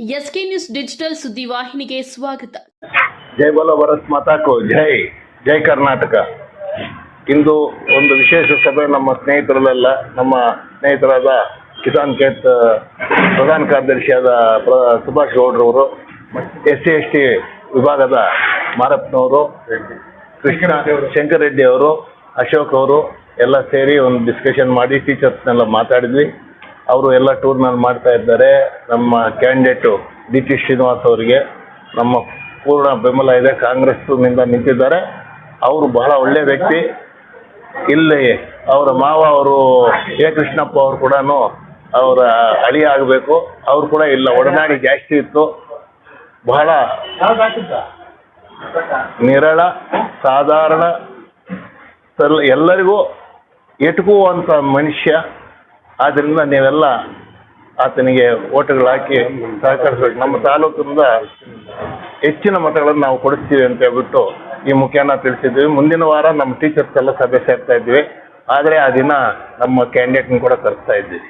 SK news digital ಸುದ್ದಿವಾಹಿನಿಗೆ ಸ್ವಾಗತ. ಜೈ ಬೋಲೋ ಭರತ್ ಮಾತಾಕೋ ಜೈ ಜೈ ಕರ್ನಾಟಕ. ಇಂದು ಒಂದು ವಿಶೇಷ ಸಭೆ ನಮ್ಮ ಸ್ನೇಹಿತರಲ್ಲೆಲ್ಲ, ನಮ್ಮ ಸ್ನೇಹಿತರಾದ ಕಿಸಾನ್ ಕೇತ್ ಪ್ರಧಾನ ಕಾರ್ಯದರ್ಶಿಯಾದ ಸುಭಾಷ್ ಗೌಡ್ರವರು ಎಸ್ ಸಿ ಎಸ್ ಟಿ ವಿಭಾಗದ ಮಾರಪ್ಪನವರು, ಕೃಷ್ಣ ಶಂಕರ್ ರೆಡ್ಡಿ ಅವರು, ಅಶೋಕ್ ಅವರು, ಎಲ್ಲ ಸೇರಿ ಒಂದು ಡಿಸ್ಕಷನ್ ಮಾಡಿ ಟೀಚರ್ಸ್ನೆಲ್ಲ ಮಾತಾಡಿದ್ವಿ. ಅವರು ಎಲ್ಲ ಟೂರ್ನಲ್ಲಿ ಮಾಡ್ತಾ ಇದ್ದಾರೆ. ನಮ್ಮ ಕ್ಯಾಂಡಿಡೇಟು ಡಿ ಟಿ ಶ್ರೀನಿವಾಸ್ ಅವರಿಗೆ ನಮ್ಮ ಪೂರ್ಣ ಬೆಂಬಲ ಇದೆ. ಕಾಂಗ್ರೆಸ್ನಿಂದ ನಿಂತಿದ್ದಾರೆ. ಅವರು ಬಹಳ ಒಳ್ಳೆಯ ವ್ಯಕ್ತಿ. ಇಲ್ಲಿ ಅವರ ಮಾವ ಅವರು ಎ ಕೃಷ್ಣಪ್ಪ ಅವರು ಕೂಡ ಅವರ ಅಳಿ ಆಗಬೇಕು. ಅವರು ಕೂಡ ಇಲ್ಲ, ಒಡನಾಡಿ ಜಾಸ್ತಿ ಇತ್ತು. ಬಹಳ ನಿರಳ, ಸಾಧಾರಣ ಎಲ್ಲರಿಗೂ ಎಟುಕುವಂಥ ಮನುಷ್ಯ. ಆದ್ದರಿಂದ ನೀವೆಲ್ಲ ಆತನಿಗೆ ಓಟುಗಳು ಹಾಕಿ ಸಹಕರಿಸಬೇಕು. ನಮ್ಮ ತಾಲೂಕಿನಿಂದ ಹೆಚ್ಚಿನ ಮತಗಳನ್ನು ನಾವು ಕೊಡಿಸ್ತೀವಿ ಅಂತ ಹೇಳ್ಬಿಟ್ಟು ಈ ಮುಖ್ಯಾನ ತಿಳಿಸಿದ್ವಿ. ಮುಂದಿನ ವಾರ ನಮ್ಮ ಟೀಚರ್ಸ್ ಎಲ್ಲ ಸಭೆ ಸೇರ್ತಾ ಇದ್ವಿ. ಆದರೆ ಆ ದಿನ ನಮ್ಮ ಕ್ಯಾಂಡಿಡೇಟ್ನ ಕೂಡ ತರಿಸ್ತಾ ಇದ್ವಿ.